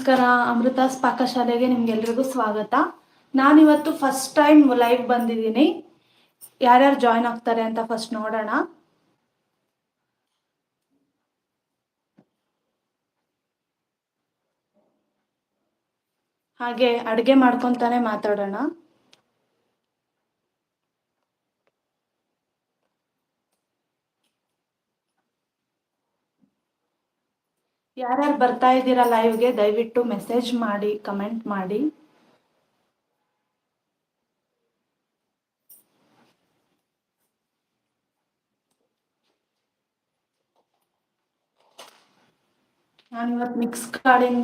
ನಮಸ್ಕಾರ, ಅಮೃತಾಸ್ ಪಾಕಶಾಲೆಗೆ ನಿಮ್ಗೆಲ್ರಿಗೂ ಸ್ವಾಗತ. ನಾನಿವತ್ತು ಫಸ್ಟ್ ಟೈಮ್ ಲೈವ್ ಬಂದಿದ್ದೀನಿ. ಯಾರ್ಯಾರು ಜಾಯ್ನ್ ಆಗ್ತಾರೆ ಅಂತ ಫಸ್ಟ್ ನೋಡೋಣ. ಹಾಗೆ ಅಡುಗೆ ಮಾಡ್ಕೊತಾನೆ ಮಾತಾಡೋಣ. ಯಾರ್ಯಾರು ಬರ್ತಾ ಇದ್ದೀರಾ ಲೈವ್ಗೆ ದಯವಿಟ್ಟು ಮೆಸೇಜ್ ಮಾಡಿ ಕಮೆಂಟ್ ಮಾಡಿ. ನಾನು ಇವತ್ತು ಮಿಕ್ಸ್ ಕಾಳಿನ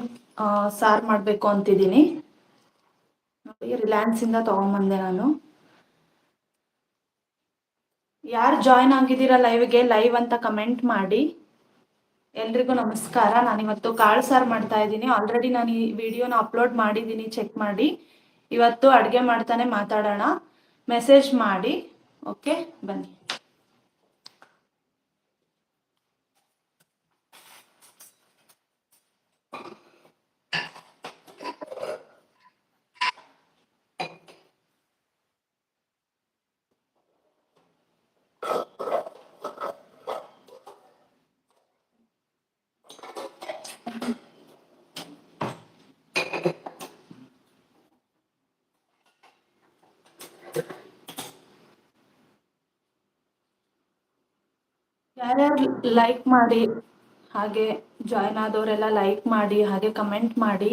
ಸಾರು ಮಾಡಬೇಕು ಅಂತಿದ್ದೀನಿ. ನೋಡಿ ರಿಲಯನ್ಸಿಂದ ತಗೊಂಬಂದೆ ನಾನು. ಯಾರು ಜಾಯ್ನ್ ಆಗಿದ್ದೀರಾ ಲೈವ್ಗೆ ಲೈವ್ ಅಂತ ಕಮೆಂಟ್ ಮಾಡಿ. ಎಲ್ರಿಗೂ ನಮಸ್ಕಾರ. ನಾನಿವತ್ತು ಕಾಳು ಸಾರು ಮಾಡ್ತಾ ಇದ್ದೀನಿ. ಆಲ್ರೆಡಿ ನಾನು ಈ ವಿಡಿಯೋನ ಅಪ್ಲೋಡ್ ಮಾಡಿದ್ದೀನಿ ಚೆಕ್ ಮಾಡಿ. ಇವತ್ತು ಅಡುಗೆ ಮಾಡ್ತಾನೆ ಮಾತಾಡೋಣ. ಮೆಸೇಜ್ ಮಾಡಿ. ಓಕೆ ಬನ್ನಿ. ಯಾರ್ಯಾರು ಲೈಕ್ ಮಾಡಿ ಹಾಗೆ ಜಾಯ್ನ್ ಆದವರೆಲ್ಲ ಲೈಕ್ ಮಾಡಿ ಹಾಗೆ ಕಮೆಂಟ್ ಮಾಡಿ.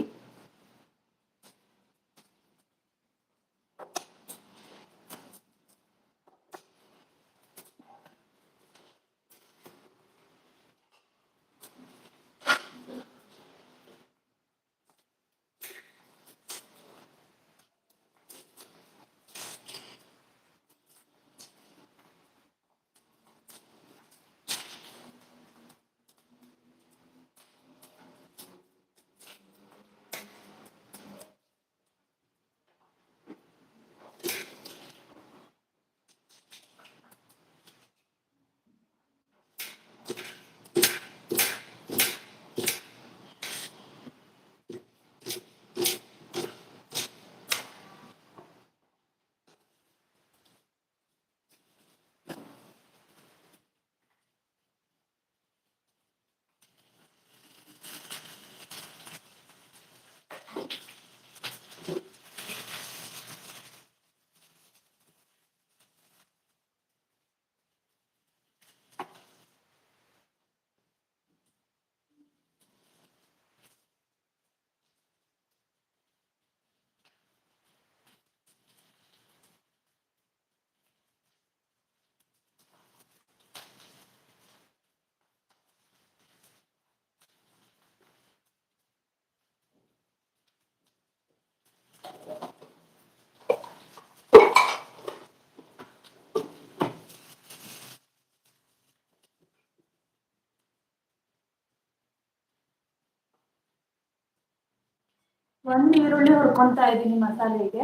ಒಂದ್ ಈರುಳ್ಳಿ ಹುರ್ಕೊಂತಾ ಇದ್ದೀನಿ ಮಸಾಲೆಗೆ.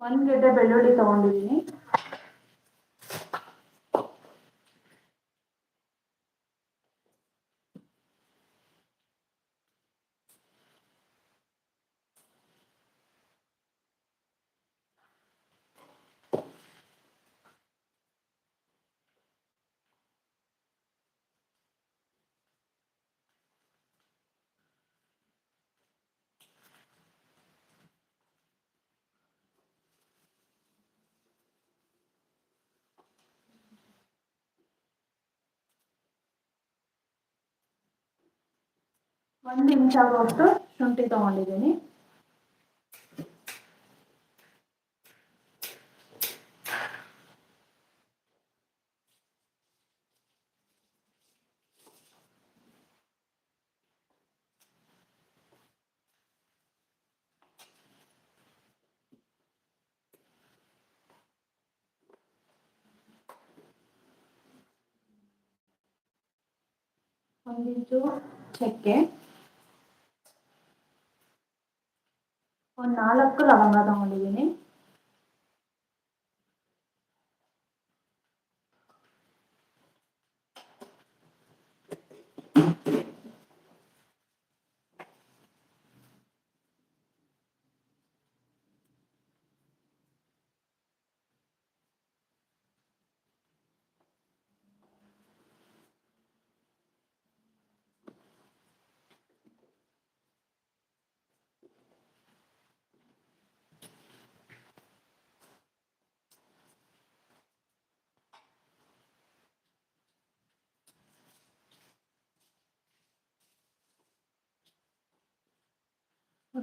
ಒಂದ್ ಗೆಡ್ಡೆ ಬೆಳ್ಳುಳ್ಳಿ ತಗೊಂಡಿದ್ದೀನಿ ಒಂದು ಇಂಚ್ ಆಗುವಷ್ಟು ಶುಂಠಿ ತಗೊಂಡಿದ್ದೀನಿ ಒಂದಿಂಚು ಚಕ್ಕೆ ಒಂದು ನಾಲ್ಕು ಲವಂಗ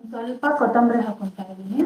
ಸ್ವಲ್ಪ ಕೊತ್ತಂಬರಿ ಹಾಕೊತಾ ಇದ್ದೀನಿ.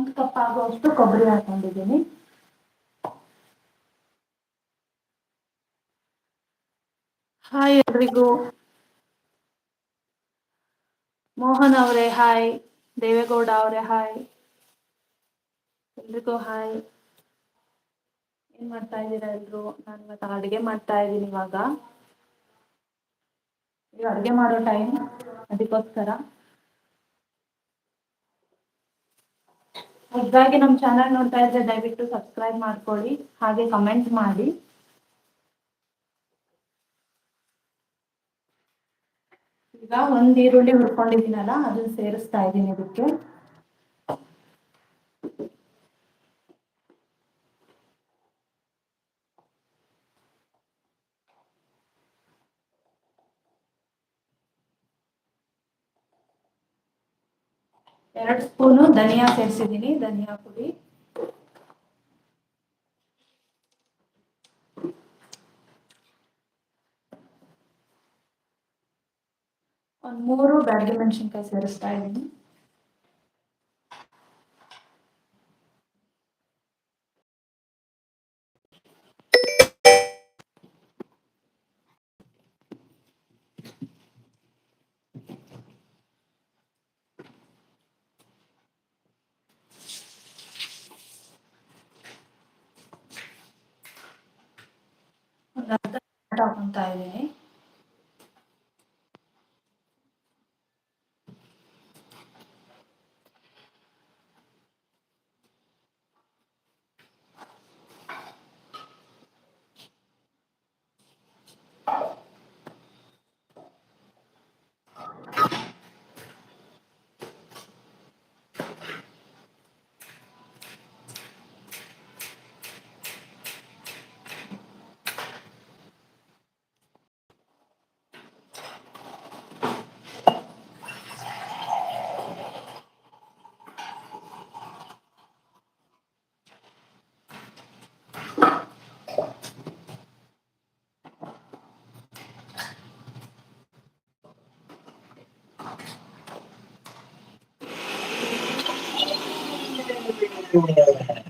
ಒಂದು ಕಪ್ ಆಗುವಷ್ಟು ಕೊಬ್ಬರಿ ಹಾಕೊಂಡಿದ್ದೀನಿ. ಹಾಯ್ ಎಲ್ರಿಗೂ. ಮೋಹನ್ ಅವರೇ ಹಾಯ್ ದೇವೇಗೌಡ ಅವರೇ ಹಾಯ್ ಎಲ್ರಿಗೂ ಹಾಯ್ ಏನ್ ಮಾಡ್ತಾ ಇದ್ದೀರಾ ಎಲ್ರು? ನಾನು ಇವತ್ತು ಅಡುಗೆ ಮಾಡ್ತಾ ಇದ್ದೀನಿ ಇವಾಗ. ಈಗ ಅಡುಗೆ ಮಾಡೋ ಟೈಮ್ ಅದಕ್ಕೋಸ್ಕರ. ಹೊಸದಾಗಿ ನಮ್ಮ ಚಾನಲ್ ನೋಡ್ತಾ ಇದ್ರೆ ದಯವಿಟ್ಟು ಸಬ್ಸ್ಕ್ರೈಬ್ ಮಾಡ್ಕೊಳ್ಳಿ, ಹಾಗೆ ಕಮೆಂಟ್ ಮಾಡಿ. ಈಗ ಒಂದ್ ಈರುಳ್ಳಿ ಹುರ್ಕೊಂಡಿದ್ದೀನಲ್ಲ, ಅದನ್ನ ಸೇರಿಸ್ತಾ ಇದ್ದೀನಿ ಇದಕ್ಕೆ. ಎರಡು ಸ್ಪೂನು ಧನಿಯಾ ಸೇರಿಸಿದ್ದೀನಿ ಧನಿಯಾ ಪುಡಿ. ಒಂದ್ ಮೂರು ಬ್ಯಾಡಗಿ ಮೆಣಸಿನ್ಕಾಯಿ ಸೇರಿಸ್ತಾ ಇದ್ದೀನಿ. 对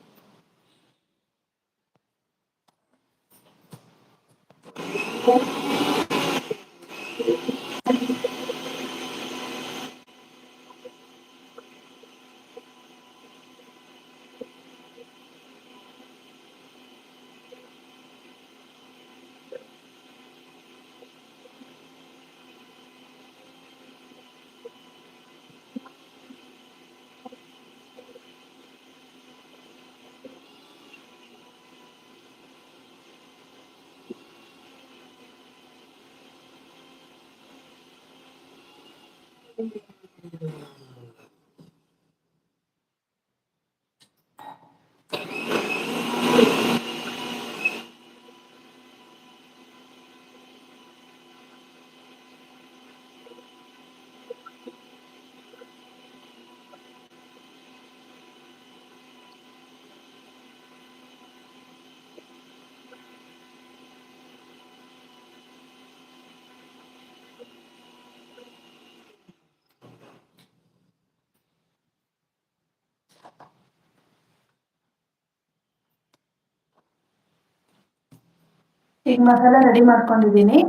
ಈಗ ಮಸಾಲ ರೆಡಿ ಮಾಡ್ಕೊಂಡಿದ್ದೀನಿ.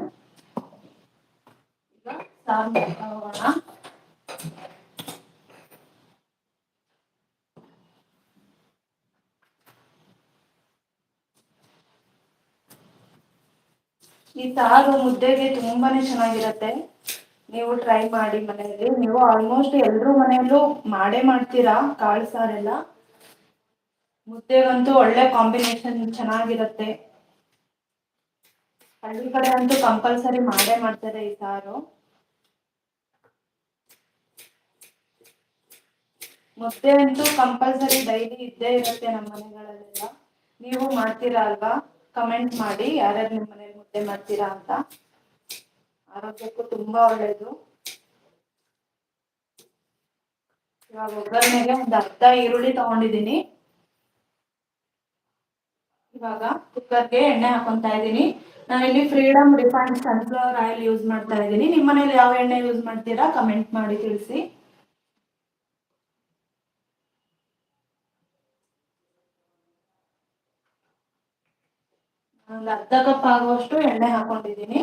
ಈ ಸಾರು ಮುದ್ದೆಗೆ ತುಂಬಾನೇ ಚೆನ್ನಾಗಿರತ್ತೆ. ನೀವು ಟ್ರೈ ಮಾಡಿ ಮನೆಯಲ್ಲಿ. ನೀವು ಆಲ್ಮೋಸ್ಟ್ ಎಲ್ರೂ ಮನೆಯಲ್ಲೂ ಮಾಡೇ ಮಾಡ್ತೀರಾ ಕಾಳು ಸಾರೆಲ್ಲ? ಮುದ್ದೆಗಂತೂ ಒಳ್ಳೆ ಕಾಂಬಿನೇಷನ್ ಚೆನ್ನಾಗಿರತ್ತೆ. ಹಳ್ಳಿ ಕಡೆ ಅಂತೂ ಕಂಪಲ್ಸರಿ ಮಾಡೇ ಮಾಡ್ತಾರೆ ಈ ಸಾರು. ಮುದ್ದೆ ಅಂತೂ ಕಂಪಲ್ಸರಿ ಡೈಲಿ ಇದ್ದೇ ಇರುತ್ತೆ ನಮ್ಮ ಮನೆಗಳಲ್ಲೆಲ್ಲ. ನೀವು ಮಾಡ್ತೀರಾ ಅಲ್ವಾ? ಕಮೆಂಟ್ ಮಾಡಿ, ಯಾರ್ಯಾರು ನಿಮ್ಮ ಮನೇಲಿ ಮುದ್ದೆ ಮಾಡ್ತೀರಾ ಅಂತ. ಆರೋಗ್ಯಕ್ಕೂ ತುಂಬಾ ಒಳ್ಳೇದು. ಇವಾಗ ಒಗ್ಗರಣೆಗೆ ಒಂದು ಅರ್ಧ ಈರುಳ್ಳಿ ತಗೊಂಡಿದ್ದೀನಿ. ಇವಾಗ ಕುಕ್ಕರ್ಗೆ ಎಣ್ಣೆ ಹಾಕೊಂತಾ ಇದ್ದೀನಿ. ಇಲ್ಲಿ freedom refined sunflower oil use ಮಾಡ್ತಾ ಇದ್ದೀನಿ. ನಿಮ್ಮ ಮನೇಲಿ ಯಾವ ಎಣ್ಣೆ ಯೂಸ್ ಮಾಡ್ತೀರಾ? ಕಮೆಂಟ್ ಮಾಡಿ ತಿಳಿಸಿ. ಒಂದು ಅರ್ಧ ಕಪ್ ಆಗುವಷ್ಟು ಎಣ್ಣೆ ಹಾಕೊಂಡಿದ್ದೀನಿ.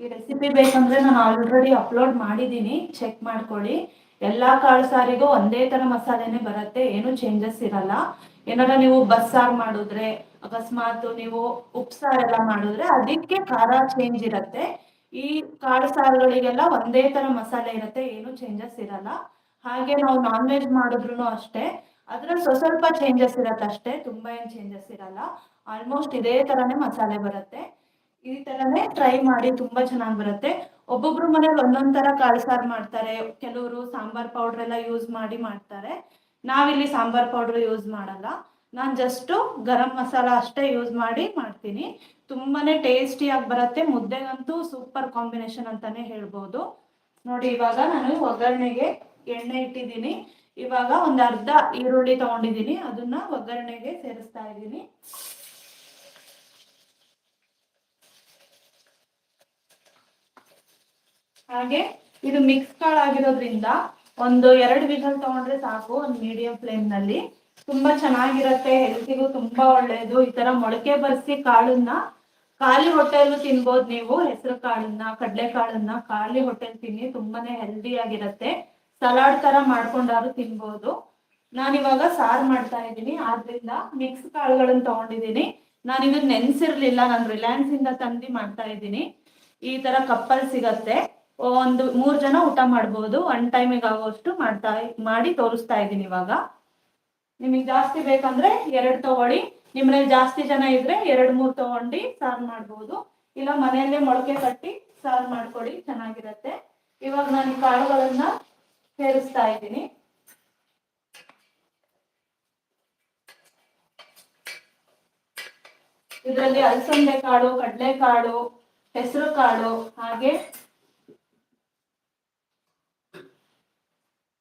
ಈ ರೆಸಿಪಿ ಬೇಕಂದ್ರೆ ನಾನು ಆಲ್ರೆಡಿ ಅಪ್ಲೋಡ್ ಮಾಡಿದ್ದೀನಿ. ಚೆಕ್ ಮಾಡ್ಕೊಳ್ಳಿ. ಎಲ್ಲಾ ಕಾಳು ಸಾರಿಗೂ ಒಂದೇ ತರ ಮಸಾಲೆನೆ ಬರುತ್ತೆ. ಏನು ಚೇಂಜಸ್ ಇರಲ್ಲ. ಏನಾರ ನೀವು ಬಸ್ಸಾರು ಮಾಡಿದ್ರೆ, ಅಕಸ್ಮಾತ್ ನೀವು ಉಪ್ಸಾರ್ ಎಲ್ಲ ಮಾಡಿದ್ರೆ ಅದಕ್ಕೆ ಖಾರ ಚೇಂಜ್ ಇರುತ್ತೆ. ಈ ಕಾಳು ಸಾರುಗಳಿಗೆಲ್ಲ ಒಂದೇ ತರ ಮಸಾಲೆ ಇರುತ್ತೆ. ಏನು ಚೇಂಜಸ್ ಇರಲ್ಲ. ಹಾಗೆ ನಾವು ನಾನ್ ವೆಜ್ ಮಾಡಿದ್ರು ಅಷ್ಟೇ. ಅದ್ರಲ್ಲಿ ಸ್ವಲ್ಪ ಸ್ವಲ್ಪ ಚೇಂಜಸ್ ಇರತ್ತೆ ಅಷ್ಟೇ. ತುಂಬಾ ಏನ್ ಚೇಂಜಸ್ ಇರಲ್ಲ. ಆಲ್ಮೋಸ್ಟ್ ಇದೇ ತರನೇ ಮಸಾಲೆ ಬರುತ್ತೆ. ಈ ತರನೇ ಟ್ರೈ ಮಾಡಿ ತುಂಬಾ ಚೆನ್ನಾಗಿ ಬರುತ್ತೆ. ಒಬ್ಬೊಬ್ರು ಮನೇಲಿ ಒಂದೊಂದ್ ತರ ಕಾಳು ಸಾರು ಮಾಡ್ತಾರೆ. ಕೆಲವರು ಸಾಂಬಾರ್ ಪೌಡರ್ ಎಲ್ಲ ಯೂಸ್ ಮಾಡಿ ಮಾಡ್ತಾರೆ. ನಾವಿಲ್ಲಿ ಸಾಂಬಾರ್ ಪೌಡರ್ ಯೂಸ್ ಮಾಡಲ್ಲ. ನಾನು ಜಸ್ಟ್ ಗರಂ ಮಸಾಲ ಅಷ್ಟೇ ಯೂಸ್ ಮಾಡಿ ಮಾಡ್ತೀನಿ. ತುಂಬಾನೇ ಟೇಸ್ಟಿಯಾಗಿ ಬರುತ್ತೆ. ಮುದ್ದೆಗಂತೂ ಸೂಪರ್ ಕಾಂಬಿನೇಷನ್ ಅಂತಾನೆ ಹೇಳ್ಬೋದು. ನೋಡಿ, ಇವಾಗ ನಾನು ಒಗ್ಗರಣೆಗೆ ಎಣ್ಣೆ ಇಟ್ಟಿದ್ದೀನಿ. ಇವಾಗ ಒಂದ್ ಅರ್ಧ ಈರುಳ್ಳಿ ತಗೊಂಡಿದ್ದೀನಿ. ಅದನ್ನ ಒಗ್ಗರಣೆಗೆ ಸೇರಿಸ್ತಾ ಇದ್ದೀನಿ. ಹಾಗೆ ಇದು ಮಿಕ್ಸ್ ಕಾಳು ಆಗಿರೋದ್ರಿಂದ ಒಂದು ಎರಡು ವಿಧಲ್ ತಗೊಂಡ್ರೆ ಸಾಕು ಒಂದು ಮೀಡಿಯಂ ಫ್ಲೇಮ್ನಲ್ಲಿ. ತುಂಬಾ ಚೆನ್ನಾಗಿರತ್ತೆ, ಹೆಲ್ತಿಗೂ ತುಂಬಾ ಒಳ್ಳೇದು. ಈ ತರ ಮೊಳಕೆ ಬರ್ಸಿ ಕಾಳನ್ನ, ಖಾಲಿ ಹೊಟ್ಟೆಲ್ಲೂ ತಿನ್ಬೋದು ನೀವು. ಹೆಸರು ಕಾಳನ್ನ, ಕಡಲೆ ಕಾಳನ್ನ ಖಾಲಿ ಹೊಟ್ಟೆಲ್ ತಿನ್ನಿ, ತುಂಬಾನೇ ಹೆಲ್ದಿ ಆಗಿರತ್ತೆ. ಸಲಾಡ್ ತರ ಮಾಡ್ಕೊಂಡಾದ್ರು ತಿನ್ಬೋದು. ನಾನಿವಾಗ ಸಾರ್ ಮಾಡ್ತಾ ಇದ್ದೀನಿ. ಆದ್ರಿಂದ ಮಿಕ್ಸ್ ಕಾಳುಗಳನ್ನ ತಗೊಂಡಿದ್ದೀನಿ. ನಾನು ಇದನ್ನ ನೆನ್ಸಿರ್ಲಿಲ್ಲ, ನಾನು ರಿಲಯನ್ಸ್ ಇಂದ ತಂದಿ ಮಾಡ್ತಾ ಇದ್ದೀನಿ. ಈ ತರ ಕಪ್ಪಲ್ ಸಿಗತ್ತೆ. ಒಂದು ಮೂರ್ ಜನ ಊಟ ಮಾಡ್ಬೋದು. ಒನ್ ಟೈಮಿಗೆ ಆಗೋಷ್ಟು ಮಾಡ್ತಾ, ಮಾಡಿ ತೋರಿಸ್ತಾ ಇದ್ದೀನಿ ಇವಾಗ. ನಿಮಗೆ ಜಾಸ್ತಿ ಬೇಕಂದ್ರೆ ಎರಡು ತಗೊಳ್ಳಿ. ನಿಮ್ಮನೇಲಿ ಜಾಸ್ತಿ ಜನ ಇದ್ರೆ ಎರಡು ಮೂರು ತಗೊಂಡು ಸಾರು ಮಾಡ್ಬೋದು. ಇಲ್ಲ ಮನೆಯಲ್ಲೇ ಮೊಳಕೆ ಕಟ್ಟಿ ಸಾರು ಮಾಡ್ಕೊಡಿ, ಚೆನ್ನಾಗಿರತ್ತೆ. ಇವಾಗ ನಾನು ಕಾಳುಗಳನ್ನ ಸೇರಿಸ್ತಾ ಇದ್ದೀನಿ. ಇದರಲ್ಲಿ ಅಲಸಂದೆ ಕಾಳು ಕಡಲೆ ಕಾಳು ಹೆಸರು ಕಾಳು ಹಾಗೆ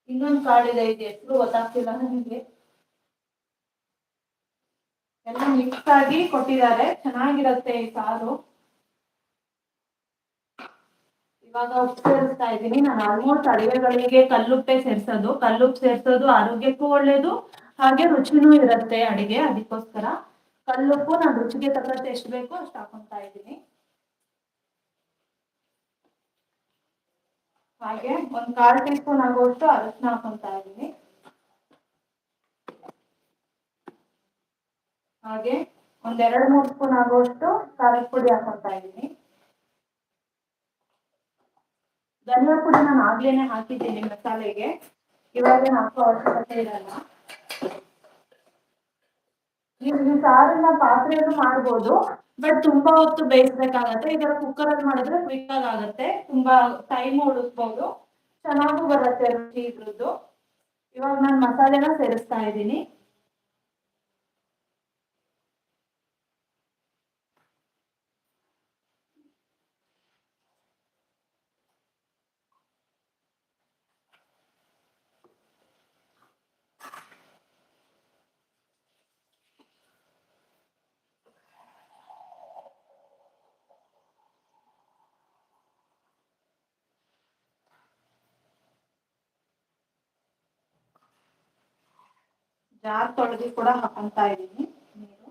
ಇನ್ನೊಂದು ಕಾಳಿದೆ ಇದೆ ಎಷ್ಟು ಗೊತ್ತಾಗ್ತಿಲ್ಲ ನನಗೆ. ಎಲ್ಲ ಮಿಕ್ಸ್ ಆಗಿ ಕೊಟ್ಟಿದ್ದಾರೆ. ಚೆನ್ನಾಗಿರತ್ತೆ ಈ ಸಾರು ಇವಾಗ ಉಪ್ಪು ಸೇರಿಸ್ತಾ ಇದ್ದೀನಿ. ನಾನು ಆಲ್ಮೋಸ್ಟ್ ಅಡಿಗೆಗಳಿಗೆ ಕಲ್ಲುಪ್ಪೆ ಸೇರ್ಸೋದು. ಕಲ್ಲುಪ್ಪು ಸೇರ್ಸೋದು ಆರೋಗ್ಯಕ್ಕೂ ಒಳ್ಳೇದು, ಹಾಗೆ ರುಚಿನೂ ಇರುತ್ತೆ ಅಡಿಗೆ. ಅದಕ್ಕೋಸ್ಕರ ಕಲ್ಲುಪ್ಪು ನಾನು ರುಚಿಗೆ ತಕ್ಕಂತೆ ಎಷ್ಟು ಬೇಕೋ ಅಷ್ಟು ಹಾಕೊಂತಾ ಇದ್ದೀನಿ. ಹಾಗೆ ಒಂದ್ ಕಾಲ್ ಟೀ ಸ್ಪೂನ್ ಆಗುವಷ್ಟು ಅರಶಿನ ಹಾಕೊಂತಾ ಇದ್ದೀನಿ. ಹಾಗೆ ಒಂದ್ ಎರಡ್ ಮೂರ್ ಸ್ಪೂನ್ ಆಗುವಷ್ಟು ಖಾರದ ಪುಡಿ ಹಾಕೊಂತ ಇದ್ದೀನಿ. ಧನಿಯಾ ಪುಡಿ ನಾನು ಆಗ್ಲೇನೆ ಹಾಕಿದ್ದೀನಿ ಮಸಾಲೆಗೆ. ಇವಾಗ ಹಾಕೋ ಅವಶ್ಯಕತೆ ಇರಲ್ಲ. ನೀವು ಸಾರನ್ನ ಪಾತ್ರೆಯನ್ನು ಮಾಡ್ಬೋದು ಬಟ್ ತುಂಬಾ ಹೊತ್ತು ಬೇಯಿಸ್ಬೇಕಾಗತ್ತೆ. ಇದರ ಕುಕ್ಕರ್ ಅಲ್ಲಿ ಮಾಡಿದ್ರೆ ಕ್ವಿಕ್ ಆಗುತ್ತೆ. ತುಂಬಾ ಟೈಮ್ ಉಳಿಸ್ಬೋದು ಚೆನ್ನಾಗೂ ಬರುತ್ತೆ ರುಚಿ ಇದ್ರದ್ದು. ಇವಾಗ ನಾನು ಮಸಾಲೆನ ಸೇರಿಸ್ತಾ ಇದ್ದೀನಿ. ಜಾರ್ ತೊಳೆದು ಕೂಡ ಹಾಕೊಂತಾ ಇದ್ದೀನಿ. ನೀರು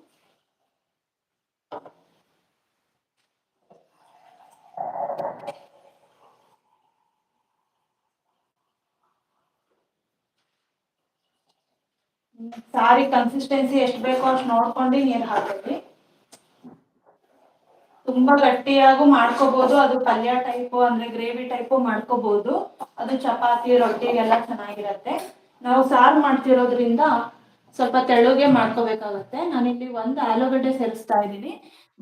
ಸಾರಿ ಕನ್ಸಿಸ್ಟೆನ್ಸಿ ಎಷ್ಟು ಬೇಕೋ ಅಷ್ಟು ನೋಡ್ಕೊಂಡು ನೀರು ಹಾಕಿ ತುಂಬಾ ಗಟ್ಟಿಯಾಗೂ ಮಾಡ್ಕೋಬಹುದು ಅದು ಪಲ್ಯ ಟೈಪು ಅಂದ್ರೆ ಗ್ರೇವಿ ಟೈಪು ಮಾಡ್ಕೋಬಹುದು ಅದು ಚಪಾತಿ, ರೊಟ್ಟಿಗೆಲ್ಲ ಚೆನ್ನಾಗಿರತ್ತೆ. ನಾವು ಸಾರು ಮಾಡ್ತಿರೋದ್ರಿಂದ ಸ್ವಲ್ಪ ತೆಳುಗೆ ಮಾಡ್ಕೋಬೇಕಾಗತ್ತೆ. ಇಲ್ಲಿ ಒಂದು ಆಲೂಗಡ್ಡೆ ಸೇರಿಸ್ತಾ ಇದ್ದೀನಿ.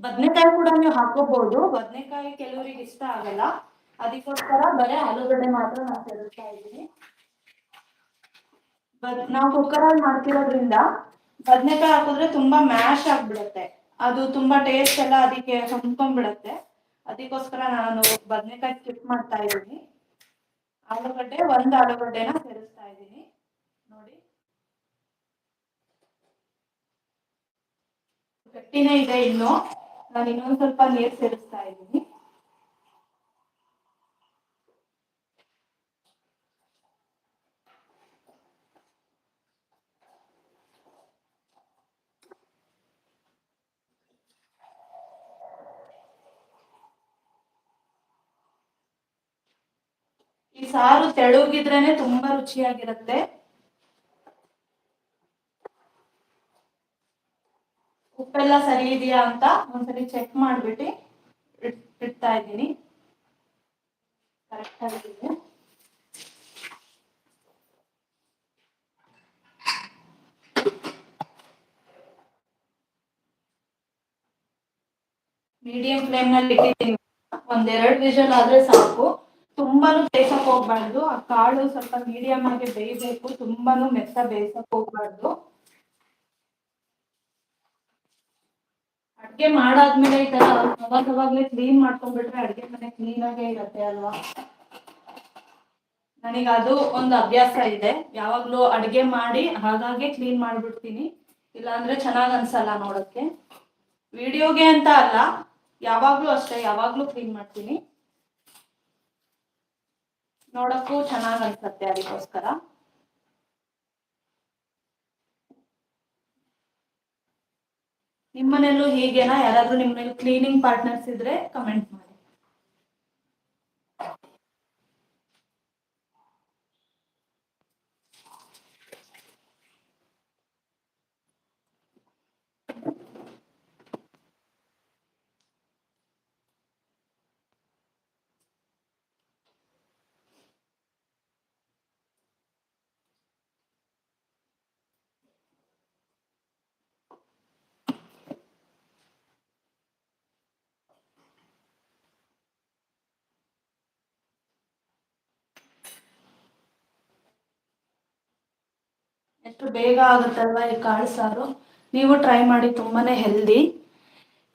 ಬದನೆಕಾಯಿ ಕೂಡ ನೀವು ಹಾಕೋಬಹುದು. ಬದನೆಕಾಯಿ ಕೆಲವರಿಗೆ ಇಷ್ಟ ಆಗಲ್ಲ. ಅದಕ್ಕೋಸ್ಕರ ಬರೀ ಆಲೂಗಡ್ಡೆ ಮಾತ್ರ ನಾನು ಸೇರಿಸ್ತಾ ಇದ್ದೀನಿ. ಬದ್, ನಾವು ಕುಕ್ಕರಲ್ಲಿ ಮಾಡ್ತಿರೋದ್ರಿಂದ ಬದನೆಕಾಯಿ ಹಾಕಿದ್ರೆ ತುಂಬಾ ಮ್ಯಾಶ್ ಆಗ್ಬಿಡತ್ತೆ. ಅದು ತುಂಬಾ ಟೇಸ್ಟ್ ಎಲ್ಲ ಅದಕ್ಕೆ ಹೊಂದ್ಕೊಂಡ್ಬಿಡತ್ತೆ. ಅದಕ್ಕೋಸ್ಕರ ನಾನು ಬದನೆಕಾಯಿ ಸ್ಕಿಪ್ ಮಾಡ್ತಾ ಇದ್ದೀನಿ. ಆಲೂಗಡ್ಡೆ, ಒಂದ್ ಆಲೂಗಡ್ಡೆನ ಸೇರಿಸ್ತಾ ಇದ್ದೀನಿ ನೋಡಿ ಗಟ್ಟಿನೇ ಇದೆ ಇನ್ನು. ನಾನು ಇನ್ನೊಂದ್ ಸ್ವಲ್ಪ ನೀರು ಸೇರಿಸ್ತಾ ಇದ್ದೀನಿ. ಈ ಸಾರು ತೆಳುಗಿದ್ರೇನೆ ತುಂಬಾ ರುಚಿಯಾಗಿರುತ್ತೆ. ಉಪ್ಪೆಲ್ಲ ಸರಿ ಇದೆಯಾ ಅಂತ ಒಂದ್ಸರಿ ಚೆಕ್ ಮಾಡ್ಬಿಟ್ಟು ಇಡ್ತಾ ಇದ್ದೀನಿ. ಕರೆಕ್ಟ್ ಆಗಿದೆ ಮೀಡಿಯಂ ಫ್ಲೇಮ್ನಲ್ಲಿ ಇಟ್ಟಿದ್ದೀನಿ. ಒಂದೆರಡು ವಿಷಲ್ ಆದ್ರೆ ಸಾಕು. ತುಂಬಾನು ಬೇಯಿಸಕ್ ಹೋಗ್ಬಾರ್ದು. ಆ ಕಾಳು ಸ್ವಲ್ಪ ಮೀಡಿಯಂ ಆಗಿ ಬೇಯಬೇಕು. ತುಂಬಾನು ಮೆತ್ತ ಬೇಯಿಸಕ್ ಹೋಗ್ಬಾರ್ದು. ಅಡ್ಗೆ ಮಾಡಾದ್ಮೇಲೆ ಈ ತರ ಅವಾಗ ಅವಾಗ್ಲೇ ಕ್ಲೀನ್ ಮಾಡ್ಕೊಂಡ್ಬಿಟ್ರೆ ಅಡ್ಗೆ ಮನೆ ಕ್ಲೀನ್ ಆಗೇ ಇರತ್ತೆ ಅಲ್ವಾ? ನನಗೆ ಅದು ಒಂದು ಅಭ್ಯಾಸ ಇದೆ. ಯಾವಾಗ್ಲೂ ಅಡ್ಗೆ ಮಾಡಿ ಹಾಗಾಗಿ ಕ್ಲೀನ್ ಮಾಡ್ಬಿಡ್ತೀನಿ. ಇಲ್ಲಾಂದ್ರೆ ಚೆನ್ನಾಗ್ ಅನ್ಸಲ್ಲ ನೋಡಕ್ಕೆ. ವಿಡಿಯೋಗೆ ಅಂತ ಅಲ್ಲ, ಯಾವಾಗ್ಲೂ ಅಷ್ಟೇ, ಯಾವಾಗ್ಲೂ ಕ್ಲೀನ್ ಮಾಡ್ತೀನಿ. ನೋಡಕ್ಕೂ ಚೆನ್ನಾಗ್ ಅನ್ಸತ್ತೆ ಅದಕ್ಕೋಸ್ಕರ. ನಿಮ್ಮನೇಲೂ ಹೀಗೇನಾ? ಯಾರಾದ್ರೂ ನಿಮ್ಮನೇಲಿ ಕ್ಲೀನಿಂಗ್ ಪಾರ್ಟ್ನರ್ಸ್ ಇದ್ರೆ ಕಮೆಂಟ್ ಮಾಡಿ. ಎಷ್ಟು ಬೇಗ ಆಗುತ್ತಲ್ವ ಈ ಕಾಳು ಸಾರು? ನೀವು ಟ್ರೈ ಮಾಡಿ ತುಂಬಾನೇ ಹೆಲ್ದಿ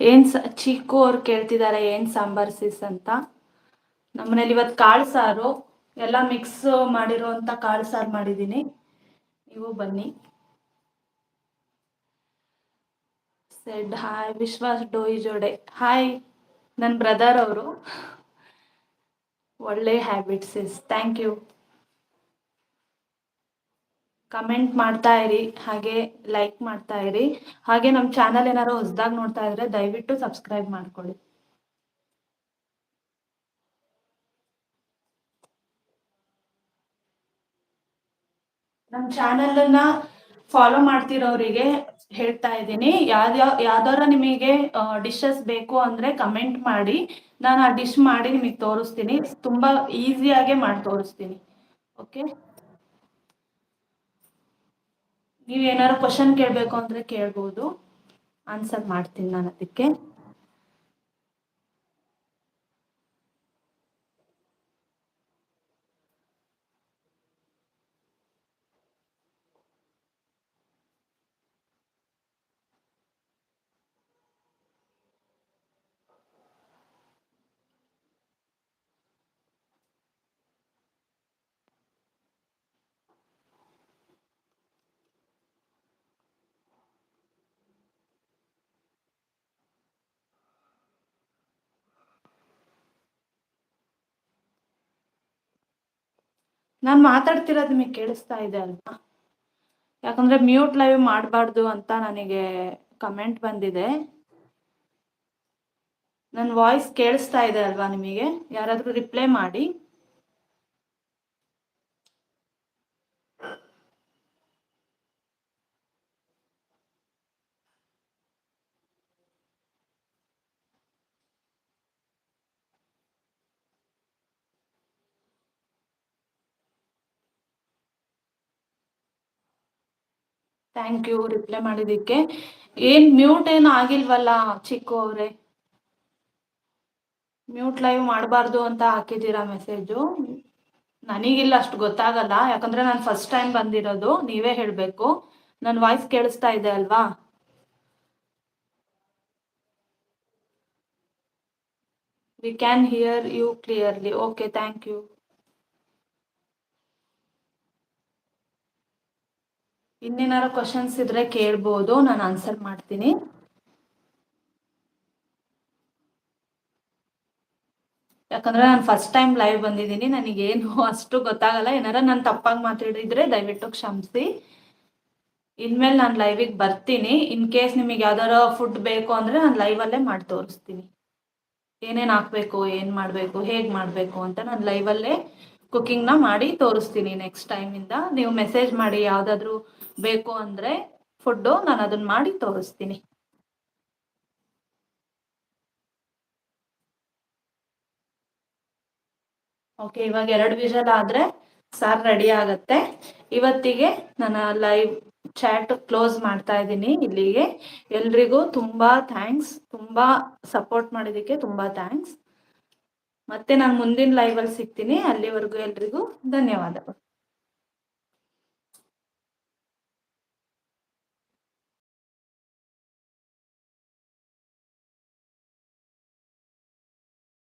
ಏನ್ ಸ ಚಿಕ್ಕು ಅವ್ರು ಕೇಳ್ತಿದ್ದಾರೆ ಏನ್ ಸಾಂಬಾರ್ ಸಿಸ್ ಅಂತ. ನಮ್ಮನೇಲಿ ಇವತ್ತು ಕಾಳು ಸಾರು, ಎಲ್ಲ ಮಿಕ್ಸ್ ಮಾಡಿರುವಂತ ಕಾಳು ಸಾರು ಮಾಡಿದ್ದೀನಿ. ನೀವು ಬನ್ನಿ. ಸೆಡ್ ಹಾಯ್ ವಿಶ್ವಾಸ್ ಡೋಯಿ ಜೋಡೆ. ಹಾಯ್ ನನ್ನ ಬ್ರದರ್ ಅವರು. ಒಳ್ಳೆ habits is thank you comment ಮಾಡ್ತಾ ಇರಿ, ಹಾಗೆ ಲೈಕ್ ಮಾಡ್ತಾ ಇರಿ. ಹಾಗೆ ನಮ್ಮ ಚಾನಲ್ ಏನಾರು ಹೊಸದಾಗಿ ನೋಡ್ತಾ ಇದ್ರೆ ದಯವಿಟ್ಟು ಸಬ್ಸ್ಕ್ರೈಬ್ ಮಾಡ್ಕೊಳ್ಳಿ. ನಮ್ಮ ಚಾನಲನ್ನ ಫಾಲೋ ಮಾಡ್ತಿರೋರಿಗೆ ಹೇಳ್ತಾ ಇದ್ದೀನಿ. ಯಾವ್ದ ಯಾವ್ದಾರ ನಿಮಗೆ ಡಿಶಸ್ ಬೇಕು ಅಂದ್ರೆ ಕಮೆಂಟ್ ಮಾಡಿ. ನಾನು ಆ ಡಿಶ್ ಮಾಡಿ ನಿಮಗೆ ತೋರಿಸ್ತೀನಿ. ತುಂಬಾ ಈಸಿಯಾಗೆ ಮಾಡಿ ತೋರಿಸ್ತೀನಿ. ಓಕೆ ನೀವು ಏನಾದ್ರು ಕ್ವಶನ್ ಕೇಳಬೇಕು ಅಂದ್ರೆ ಕೇಳ್ಬೋದು. ಆನ್ಸರ್ ಮಾಡ್ತೀನಿ ನಾನು ಅದಕ್ಕೆ. ನಾನು ಮಾತಾಡ್ತಿರೋದು ನಿಮಗೆ ಕೇಳಿಸ್ತಾ ಇದೆ ಅಲ್ವಾ ಯಾಕಂದ್ರೆ ಮ್ಯೂಟ್ ಲೈವ್ ಮಾಡಬಾರ್ದು ಅಂತ ನನಗೆ ಕಮೆಂಟ್ ಬಂದಿದೆ. ನನ್ನ ವಾಯ್ಸ್ ಕೇಳಿಸ್ತಾ ಇದೆ ಅಲ್ವಾ ನಿಮಗೆ? ಯಾರಾದರೂ ರಿಪ್ಲೈ ಮಾಡಿ. ಥ್ಯಾಂಕ್ ಯು ರಿಪ್ಲೈ ಮಾಡಿದ್ದಕ್ಕೆ. ಏನ್ ಮ್ಯೂಟ್ ಏನು ಆಗಿಲ್ವಲ್ಲ ಚಿಕ್ಕು ಅವ್ರೆ? ಮ್ಯೂಟ್ ಲೈವ್ ಮಾಡಬಾರ್ದು ಅಂತ ಹಾಕಿದ್ದೀರಾ ಮೆಸೇಜು ನನಗಿಲ್ಲ, ಅಷ್ಟು ಗೊತ್ತಾಗಲ್ಲ. ಯಾಕಂದ್ರೆ ನಾನು ಫಸ್ಟ್ ಟೈಮ್ ಬಂದಿರೋದು, ನೀವೇ ಹೇಳಬೇಕು. ನನ್ನ ವಾಯ್ಸ್ ಕೇಳಿಸ್ತಾ ಇದೆ ಅಲ್ವಾ? We can hear you clearly okay thank you ಇನ್ನೇನಾರು questions ಇದ್ರೆ ಕೇಳ್ಬೋದು, ನಾನು ಆನ್ಸರ್ ಮಾಡ್ತೀನಿ. ಯಾಕಂದ್ರೆ ನಾನು ಫಸ್ಟ್ ಟೈಮ್ ಲೈವ್ ಬಂದಿದ್ದೀನಿ, ನನಗೇನು ಅಷ್ಟು ಗೊತ್ತಾಗಲ್ಲ. ಏನಾರ ನಾನು ತಪ್ಪಾಗಿ ಮಾತಾಡಿದ್ರೆ ದಯವಿಟ್ಟು ಕ್ಷಮಿಸಿ. ಇನ್ಮೇಲೆ ನಾನು ಲೈವಿಗೆ ಬರ್ತೀನಿ. ಇನ್ ಕೇಸ್ ನಿಮಗೆ ಯಾವ್ದಾರ ಫುಡ್ ಬೇಕು ಅಂದ್ರೆ ನಾನು ಲೈವಲ್ಲೇ ಮಾಡಿ ತೋರಿಸ್ತೀನಿ. ಏನೇನು ಹಾಕ್ಬೇಕು, ಏನು ಮಾಡಬೇಕು, ಹೇಗೆ ಮಾಡಬೇಕು ಅಂತ ನಾನು ಲೈವಲ್ಲೇ ಕುಕ್ಕಿಂಗ್ನ ಮಾಡಿ ತೋರಿಸ್ತೀನಿ ನೆಕ್ಸ್ಟ್ ಟೈಮಿಂದ ನೀವು ಮೆಸೇಜ್ ಮಾಡಿ ಯಾವುದಾದ್ರೂ ಬೇಕು ಅಂದ್ರೆ ಫುಡ್ಡು ನಾನು ಅದನ್ನ ಮಾಡಿ ತೋರಿಸ್ತೀನಿ. ಓಕೆ ಇವಾಗ ಎರಡು ವಿಷಲ್ ಆದ್ರೆ ಸಾರ್ ರೆಡಿ ಆಗತ್ತೆ. ಇವತ್ತಿಗೆ ನನ್ನ ಲೈವ್ ಚಾಟ್ ಕ್ಲೋಸ್ ಮಾಡ್ತಾ ಇದ್ದೀನಿ ಇಲ್ಲಿಗೆ. ಎಲ್ರಿಗೂ ತುಂಬಾ ಥ್ಯಾಂಕ್ಸ್ ತುಂಬಾ ಸಪೋರ್ಟ್ ಮಾಡಿದಕ್ಕೆ ತುಂಬಾ ಥ್ಯಾಂಕ್ಸ್ ಮತ್ತೆ ನಾನು ಮುಂದಿನ ಲೈವ್ ಅಲ್ಲಿ ಸಿಗ್ತೀನಿ. ಅಲ್ಲಿವರೆಗೂ ಎಲ್ರಿಗೂ ಧನ್ಯವಾದಗಳು.